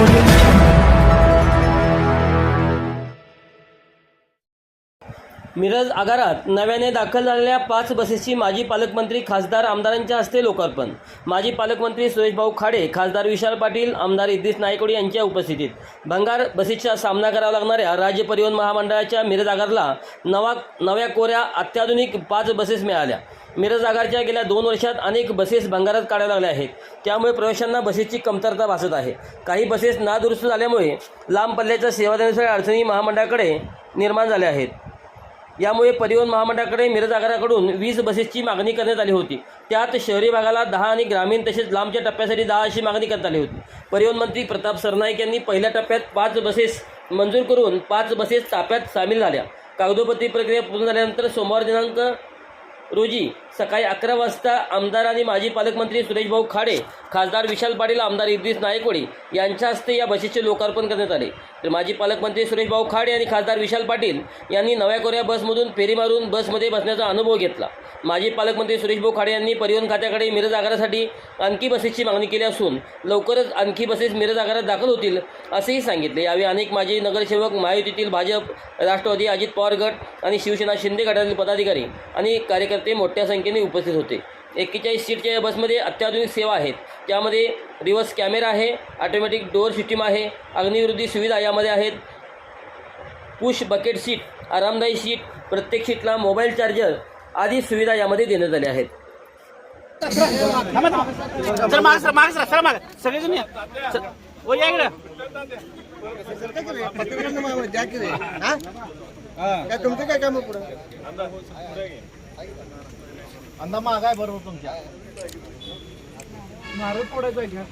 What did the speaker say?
audio Miraj आगारात नव्याने दाखल झालेल्या पाच बसेसची माजी पालकमंत्री खासदार आमदारांच्या हस्ते लोकार्पण. माजी पालकमंत्री सुरेशभाऊ खाडे खासदार विशाल पाटील आमदार इद्रिस नायकोडी यांच्या उपस्थितीत. भंगार बसेसचा सामना करावा लागणाऱ्या राज्य परिवहन महामंडळाच्या मिरज आगारला नवा नव्या कोऱ्या अत्याधुनिक पाच बसेस मिळाल्या. मिरज आगारच्या गेल्या दोन वर्षात अनेक बसेस भंगारात काढाव्या लागल्या आहेत. त्यामुळे प्रवाशांना बसेसची कमतरता भासत आहे. काही बसेस नादुरुस्त झाल्यामुळे लांब पल्ल्याच्या सेवा देण्यासाठी अडचणी महामंडळाकडे निर्माण झाल्या आहेत. यामुळे परिवहन महामंडळाकडे मिरज आगाराकडून वीस बसेसची मागणी करण्यात आली होती. त्यात शहरी भागाला दहा आणि ग्रामीण तसेच लांबच्या टप्प्यासाठी दहा अशी मागणी करण्यात आली होती. परिवहन मंत्री प्रताप सरनाईक यांनी पहिल्या टप्प्यात पाच बसेस मंजूर करून पाच बसेस ताप्यात सामील झाल्या. कागदोपत्री प्रक्रिया पूर्ण झाल्यानंतर सोमवार दिनांक रोजी सकाळी अकरा वाजता आमदार आणि माजी पालकमंत्री सुरेशभाऊ खाडे खासदार विशाल पाटील आमदार इद्रिस नायकवडी यांच्या हस्ते या बसेसचे लोकार्पण करण्यात आले. तर माजी पालकमंत्री सुरेशभाऊ खाडे आणि खासदार विशाल पाटील यांनी नव्या कोऱ्या बसमधून फेरी मारून बसमध्ये बसण्याचा अनुभव घेतला. माजी पालकमंत्री सुरेशभाऊ खाडे यांनी परिवहन खात्याकडे मिरज आगारासाठी आणखी बसेसची मागणी केली असून लवकरच आणखी बसेस मिरज आगारात दाखल होतील असेही सांगितले. यावेळी अनेक माजी नगरसेवक महायुतीतील भाजप राष्ट्रवादी अजित पवार गट आणि शिवसेना शिंदे गटातील पदाधिकारी आणि कार्यकर्ते मोठ्या संख्येने उपस्थित होते. एक्केचाळीस सीटच्या या बसमध्ये अत्याधुनिक सेवा आहेत. त्यामध्ये रिव्हर्स कॅमेरा आहे ऑटोमॅटिक डोअर सिस्टीम आहे अग्निविरोधी सुविधा यामध्ये आहेत. पुश बकेट सीट आरामदायी सीट प्रत्येक सीटला मोबाईल चार्जर आदी सुविधा यामध्ये देण्यात आल्या आहेत. तुमचं काय काम पुढं? अंदा मागाय बरोबर तुमच्या. नारळ फोडायचा घ्या.